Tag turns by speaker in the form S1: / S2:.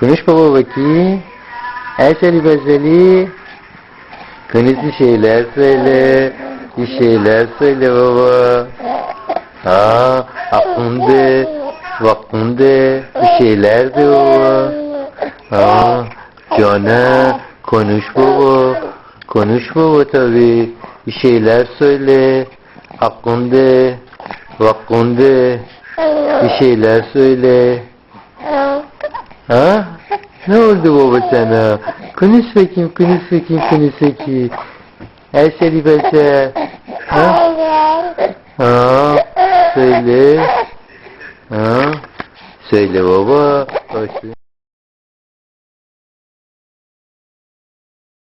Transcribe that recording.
S1: Konuş baba. Her seni bezeli. Konuş bir şeyler söyle. Bir şeyler söyle baba. Ha, aklında, vaktinde bir şeyler de baba. Ha, cana, konuş baba. Konuş baba tabi. Bir şeyler söyle. Aklında, vaktinde bir şeyler söyle. Ha? Oldu baba sana? Konuş bakayım, konuş bakayım, konuş bakayım. Her şeyi becer. Ha? Ha? Söyle. Ha? Söyle baba. Söyle.